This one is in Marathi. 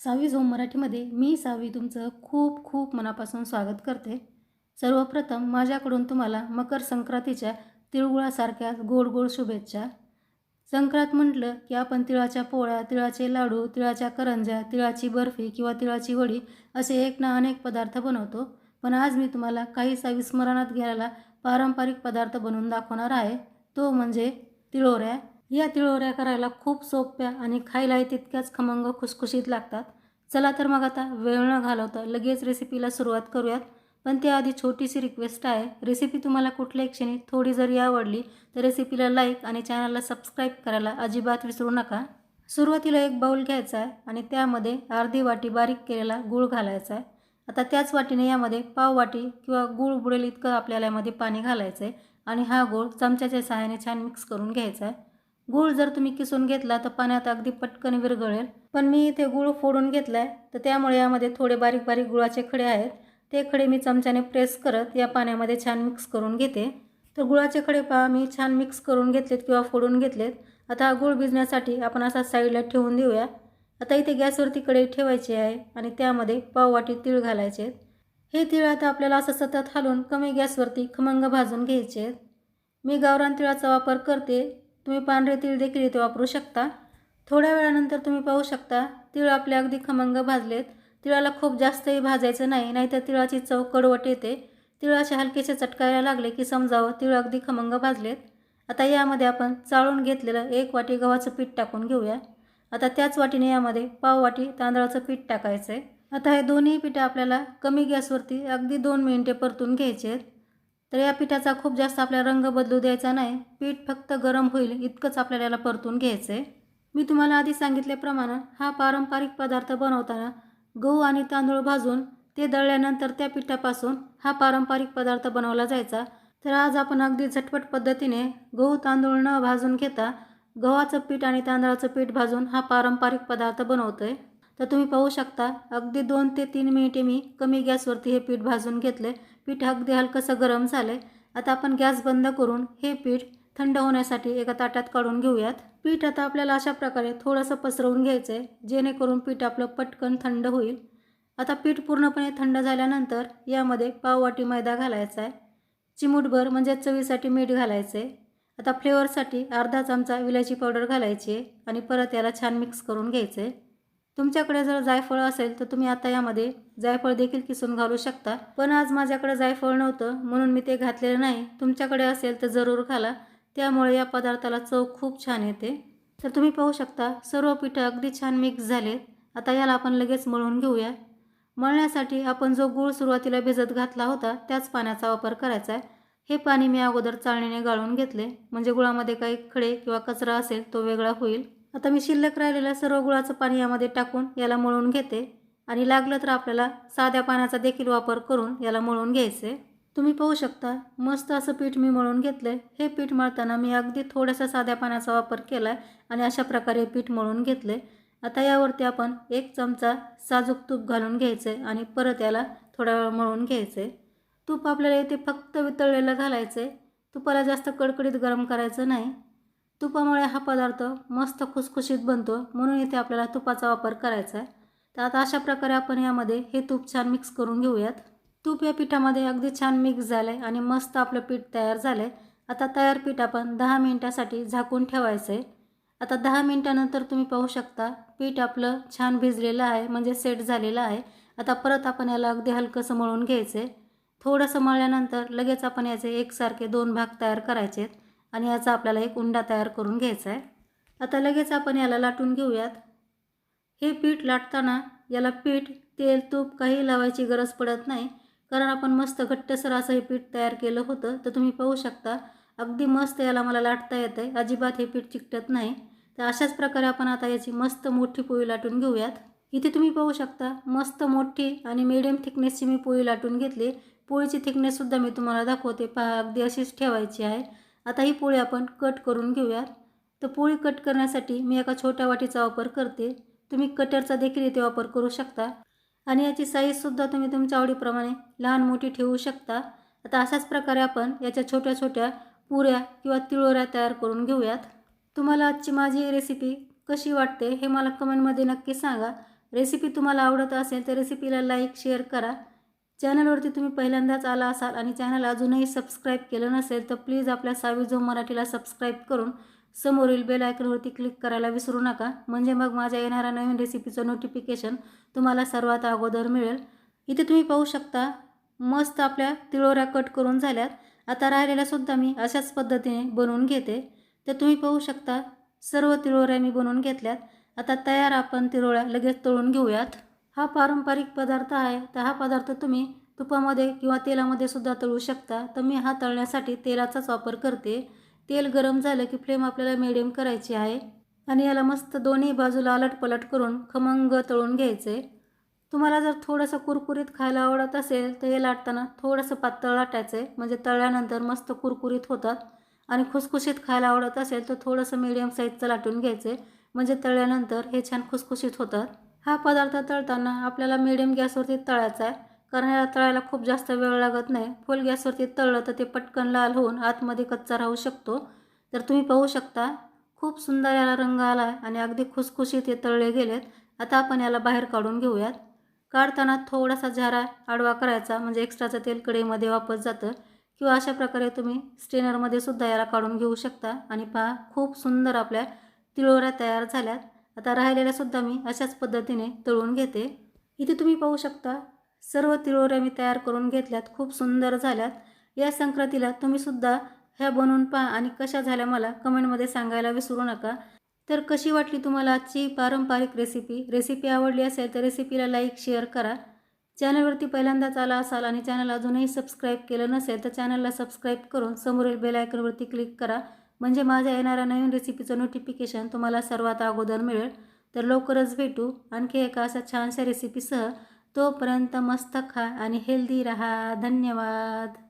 सावी झोम मराठीमध्ये मी सावी तुमचं खूप खूप मनापासून स्वागत करते. सर्वप्रथम माझ्याकडून तुम्हाला मकर संक्रांतीच्या तिळगुळासारख्या गोड गोड शुभेच्छा. संक्रांत म्हटलं की आपण तिळाच्या पोळ्या तिळाचे लाडू तिळाच्या करंज्या तिळाची बर्फी किंवा तिळाची वडी असे एक ना अनेक पदार्थ बनवतो. पण आज मी तुम्हाला काही सावी स्मरणात घ्यायला पारंपरिक पदार्थ बनवून दाखवणार आहे. तो म्हणजे तिळोऱ्या. या तिळोऱ्या करायला खूप सोप्या आणि खायलाही तितक्याच खमंग खुसखुशीत लागतात. चला तर मग आता वेळ न घालवता लगेच रेसिपीला सुरुवात करूयात. पण त्याआधी छोटीशी रिक्वेस्ट आहे. रेसिपी तुम्हाला कुठल्याही क्षणी थोडी जरी आवडली तर रेसिपीला लाईक आणि चॅनलला सबस्क्राईब करायला अजिबात विसरू नका. सुरुवातीला एक बाऊल घ्यायचा आहे आणि त्यामध्ये अर्धी वाटी बारीक केलेला गूळ घालायचा आहे. आता त्याच वाटीने यामध्ये पाव वाटी किंवा गूळ बुडेल इतकं आपल्याला यामध्ये पाणी घालायचं आहे आणि हा गूळ चमच्याच्या सहाय्याने छान मिक्स करून घ्यायचा आहे. गूळ जर तुम्ही किसून घेतला तर पाण्यात अगदी पटकन विरघळेल. पण मी इथे गूळ फोडून घेतला आहे तर त्यामुळे यामध्ये थोडे बारीक बारीक गुळाचे खडे आहेत. ते खडे मी चमच्याने प्रेस करत या पाण्यामध्ये छान मिक्स करून घेते. तर गुळाचे खडे पहा मी छान मिक्स करून घेतलेत किंवा फोडून घेतलेत. आता हा गूळ भिजण्यासाठी आपण असा साईडला ठेवून देऊया. आता इथे गॅसवरती कढई ठेवायची आहे आणि त्यामध्ये पाववाटी तीळ घालायचे आहेत. हे तीळ आता आपल्याला असं सतत हलवून कमी गॅसवरती खमंग भाजून घ्यायचे आहेत. मी गावरान तिळाचा वापर करते. तुम्ही पांढरे तीळ देखील इथे वापरू शकता. थोड्या वेळानंतर तुम्ही पाहू शकता तीळ आपले अगदी खमंग भाजलेत. तिळाला खूप जास्तही भाजायचं नाही नाहीतर तिळाची चव कडवट येते. तिळाचे हलकेसे चटकायला लागले की समजावं तिळ अगदी खमंग भाजलेत. आता यामध्ये आपण चाळून घेतलेलं एक वाटी गव्हाचं पीठ टाकून घेऊया. आता त्याच वाटीने यामध्ये पाव वाटी तांदळाचं पीठ टाकायचं आहे आता हे दोन्ही पिठं आपल्याला कमी गॅसवरती अगदी दोन मिनिटे परतून घ्यायचे आहेत तर या पिठाचा खूप जास्त आपल्याला रंग बदलू द्यायचा नाही. पीठ फक्त गरम होईल इतकंच आपल्याला याला परतून घ्यायचं आहे मी तुम्हाला आधी सांगितल्याप्रमाणे हा पारंपरिक पदार्थ बनवताना गहू आणि तांदूळ भाजून ते दळल्यानंतर त्या पिठापासून हा पारंपरिक पदार्थ बनवला जायचा. तर आज आपण अगदी झटपट पद्धतीने गहू तांदूळ न भाजून घेता गव्हाचं पीठ आणि तांदळाचं पीठ भाजून हा पारंपरिक पदार्थ बनवतो आहे तर तुम्ही पाहू शकता अगदी दोन ते तीन मिनिटे मी कमी गॅसवरती हे पीठ भाजून घेतले पीठ अगदी हलकंसं गरम झालं आहे आता आपण गॅस बंद करून हे पीठ थंड होण्यासाठी एका ताटात काढून घेऊयात. पीठ आता आपल्याला अशा प्रकारे थोडंसं पसरवून घ्यायचं आहे जेणेकरून पीठ आपलं पटकन थंड होईल. आता पीठ पूर्णपणे थंड झाल्यानंतर यामध्ये पाववाटी मैदा घालायचा आहे. चिमूटभर म्हणजे चवीसाठी मीठ घालायचं आहे आता फ्लेवरसाठी अर्धा चमचा विलायची पावडर घालायची आहे आणि परत याला छान मिक्स करून घ्यायचं आहे तुमच्याकडे जर जायफळ असेल तर तुम्ही आता यामध्ये जायफळ देखील किसून घालू शकता. पण आज माझ्याकडे जायफळ नव्हतं म्हणून मी ते घातलेलं नाही. तुमच्याकडे असेल तर जरूर घाला त्यामुळे या पदार्थाला चव खूप छान येते. तर तुम्ही पाहू शकता सर्व पिठं अगदी छान मिक्स झाले आता याला आपण लगेच मळून घेऊया. मळण्यासाठी आपण जो गूळ सुरुवातीला भिजत घातला होता त्याच पाण्याचा वापर करायचा आहे. हे पाणी मी अगोदर चाळणीने गाळून घेतले. म्हणजे गुळामध्ये काही खडे किंवा कचरा असेल तो वेगळा होईल. आता मी शिल्लक राहिलेलं सर्व गुळाचं पाणी यामध्ये टाकून याला मळून घेते आणि लागलं तर आपल्याला साध्या पाण्याचा देखील वापर करून याला मळून घ्यायचे. तुम्ही पाहू शकता मस्त असं पीठ मी मळून घेतलं हे पीठ मळताना मी अगदी थोड्यासा साध्या पाण्याचा वापर केला आहे आणि अशा प्रकारे पीठ मळून घेतले आता यावरती आपण एक चमचा साजूक तूप घालून घ्यायचं आणि परत याला थोडा वेळ मळून घ्यायचं तूप आपल्याला इथे फक्त वितळलेलं घालायचं आहे तुपाला जास्त कडकडीत गरम करायचं नाही. तुपामुळे हा पदार्थ मस्त खुसखुशीत बनतो म्हणून इथे आपल्याला तुपाचा वापर करायचा आहे. तर आता अशा प्रकारे आपण यामध्ये हे तूप छान मिक्स करून घेऊयात. तूप या पिठामध्ये अगदी छान मिक्स झालं आहे आणि मस्त आपलं पीठ तयार झालं आहे आता तयार पीठ आपण दहा मिनटासाठी झाकून ठेवायचं आहे आता दहा मिनटानंतर तुम्ही पाहू शकता पीठ आपलं छान भिजलेलं आहे म्हणजे सेट झालेलं आहे. आता परत आपण याला अगदी हलकंसं मळून घ्यायचं आहे थोडंसं मळल्यानंतर लगेच आपण याचे एकसारखे दोन भाग तयार करायचे आहेत आणि याचा आपल्याला एक उंडा तयार करून घ्यायचा आहे. आता लगेच आपण याला लाटून घेऊयात. हे पीठ लाटताना याला पीठ तेल तूप काही लावायची गरज पडत नाही. कारण आपण मस्त घट्टसर असं हे पीठ तयार केलं होतं. तर तुम्ही पाहू शकता अगदी मस्त याला मला लाटता येतं आहे. अजिबात हे पीठ चिकटत नाही. तर अशाच प्रकारे आपण आता याची मस्त मोठी पोळी लाटून घेऊयात. इथे तुम्ही पाहू शकता मस्त मोठी आणि मिडियम थिकनेसची मी पोळी लाटून घेतली. पोळीची थिकनेससुद्धा मी तुम्हाला दाखवते. पहा अगदी अशीच ठेवायची आहे. आता ही पोळी आपण कट करून घेऊयात. तर पोळी कट करण्यासाठी मी एका छोट्या वाटीचा वापर करते. तुम्ही कटरचा देखील इथे वापर करू शकता. आणि याची साईजसुद्धा तुम्ही तुमच्या आवडीप्रमाणे लहान मोठी ठेवू शकता. आता अशाच प्रकारे आपण याच्या छोट्या छोट्या पुऱ्या किंवा तिळोऱ्या तयार करून घेऊयात. तुम्हाला आजची माझी रेसिपी कशी वाटते हे मला कमेंटमध्ये नक्की सांगा. रेसिपी तुम्हाला आवडत असेल तर रेसिपीला लाईक शेअर करा. चॅनलवरती तुम्ही पहिल्यांदाच आला असाल आणि चॅनल अजूनही सबस्क्राईब केलं नसेल तर प्लीज आपल्या सावी जो मराठीला सबस्क्राईब करून समोरील बेल आयकनवरती क्लिक करायला विसरू नका. म्हणजे मग माझ्या येणाऱ्या नवीन रेसिपीचं नोटिफिकेशन तुम्हाला सर्वात अगोदर मिळेल. इथे तुम्ही पाहू शकता मस्त आपल्या तिळोऱ्या कट करून झाल्यात. आता राहिलेल्यासुद्धा मी अशाच पद्धतीने बनवून घेते. तर तुम्ही पाहू शकता सर्व तिळोऱ्या मी बनवून घेतल्यात. आता तयार आपण तिळोळ्या लगेच तळून घेऊयात. हा पारंपरिक पदार्थ आहे तर हा पदार्थ तुम्ही तुपामध्ये किंवा तेलामध्ये सुद्धा तळू शकता. तर मी हा तळण्यासाठी तेलाचाच वापर करते. तेल गरम झालं की फ्लेम आपल्याला मिडियम करायची आहे. आणि याला मस्त दोन्ही बाजूला अलटपलट करून खमंग तळून घ्यायचे. तुम्हाला जर थोडंसं कुरकुरीत खायला आवडत असेल तर हे लाटताना थोडंसं पातळ लाटायचं. आहे म्हणजे तळल्यानंतर मस्त कुरकुरीत होतात. आणि खुसखुशीत खायला आवडत असेल तर थोडंसं मिडियम साईजचं लाटून घ्यायचं. आहे म्हणजे तळल्यानंतर हे छान खुसखुशीत होतात. हा पदार्थ तळताना आपल्याला मिडियम गॅसवरती तळायचा आहे. कारण याला तळायला खूप जास्त वेळ लागत नाही. फुल गॅसवरती तळलं तर ते पटकन लाल होऊन आतमध्ये कच्चा राहू शकतो. तर तुम्ही पाहू शकता खूप सुंदर याला रंग आला आहे आणि अगदी खुसखुशीत हे तळले गेलेत. आता आपण याला बाहेर काढून घेऊयात. काढताना थोडासा झारा आडवा करायचा म्हणजे एक्स्ट्राचं तेल कढईमध्ये वापस जातं. किंवा अशा प्रकारे तुम्ही स्ट्रेनरमध्ये सुद्धा याला काढून घेऊ शकता. आणि पहा खूप सुंदर आपल्या तिळोऱ्या तयार झाल्यात. आता राहिलेल्यासुद्धा मी अशाच पद्धतीने तळून घेते. इथे तुम्ही पाहू शकता सर्व तिळोऱ्या मी तयार करून घेतल्यात खूप सुंदर झाल्यात. या संक्रांतीला तुम्हीसुद्धा ह्या बनवून पहा आणि कशा झाल्या मला कमेंटमध्ये सांगायला विसरू नका. तर कशी वाटली तुम्हाला आजची पारंपरिक रेसिपी रेसिपी आवडली असेल तर रेसिपीला लाईक शेअर करा. चॅनलवरती पहिल्यांदाच आला असाल आणि चॅनल अजूनही सबस्क्राईब केलं नसेल तर चॅनलला सबस्क्राईब करून समोरील बेल आयकनवरती क्लिक करा. म्हणजे माझ्या येणाऱ्या नवीन रेसिपीचं नोटिफिकेशन तुम्हाला सर्वात अगोदर मिळेल. तर लवकरच भेटू. आणखी एका अशा छानशा रेसिपीसह तोपर्यंत मस्त खा आणि हेल्दी रहा. धन्यवाद.